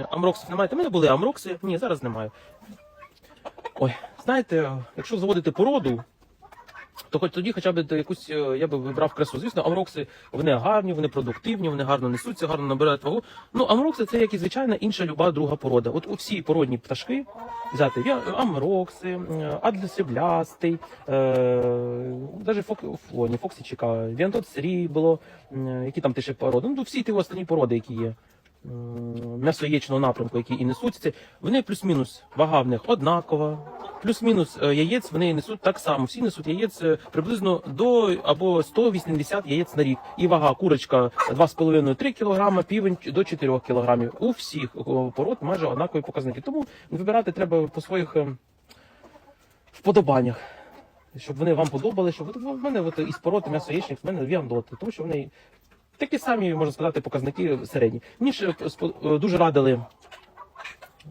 М, Амроксів немає. Та в мене були амрокси. Ні, зараз немає. Ой, знаєте, якщо заводити породу, то хоч тоді хоча б якусь е, я би вибрав красу. Звісно, амрокси вони гарні, вони продуктивні, вони гарно несуться, гарно набирають вагу. Ну, амрокси це як і звичайна інша люба друга порода. От у всі породні пташки взяти вя- амрокси, е, навіть фок, фо, не фоксичика, віантот срібло, які там ти ще породи. Ну, всі ті останні породи, які є. М, М'ясо-яєчного напрямку, які і несуться, вони плюс-мінус вага в них однакова. Плюс-мінус е, яєць вони несуть так само. Всі несуть яєць е, приблизно до або 180 яєць на рік. І вага курочка 2,5-3 кг, півень до 4 кг. У всіх пород майже однакові показники. Тому вибирати треба по своїх е, вподобаннях. Щоб вони вам подобали, щоб в мене от із пород м'ясо-яєчник, в мене віандоти, тому що вони такі самі, можна сказати, показники середні. Мені ж е, е, дуже радили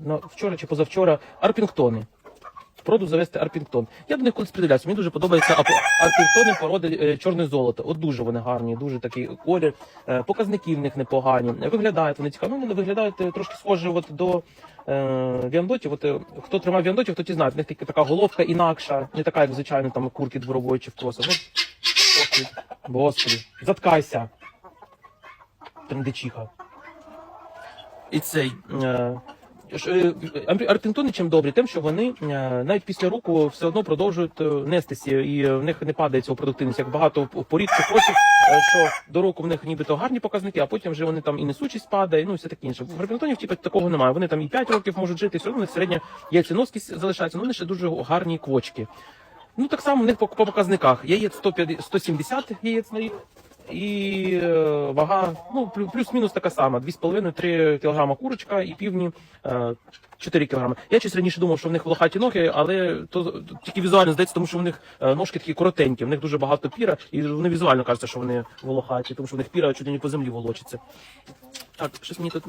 ну, вчора чи позавчора арпінгтони. Проду завести арпінгтон. Я до них колись придивлявся. Мені дуже подобаються арпінгтони породи е, чорне золото. От дуже вони гарні, дуже такий колір. Показники в них непогані. Виглядають вони цікаво. Ну, вони виглядають трошки схожі от до е, віандотів. От, хто тримав віандотів, хто ті знає. В них така, головка інакша, не така, як звичайно, там курки дворової чи в господи, господи, заткайся. Трендичиха. І цей. Е, е, чим добрі, тим, що вони е, навіть після року все одно продовжують е, нестися, і в них не падає цього продуктивність, як багато порід цифросів, е, що до року в них нібито гарні показники, а потім вже вони там і несучість падає, ну і все таке інше. В арпінтонів типу, такого немає. Вони там і 5 років можуть жити, і все одно в них середня яйценоскість залишається, але вони ще дуже гарні квочки. Ну так само в них по, по показниках. Яєць 150, 170 яєць на рік. І е, вага, ну, плюс-мінус така сама: 2,5-3 кг курочка і півні е, 4 кг. Я щось раніше думав, що в них волохаті ноги, але то, тільки візуально здається, тому що в них е, ножки такі коротенькі, в них дуже багато піра, і вони візуально кажуть, що вони волохаті, тому що в них піра чуть не по землі волочиться. Так, щось мені тут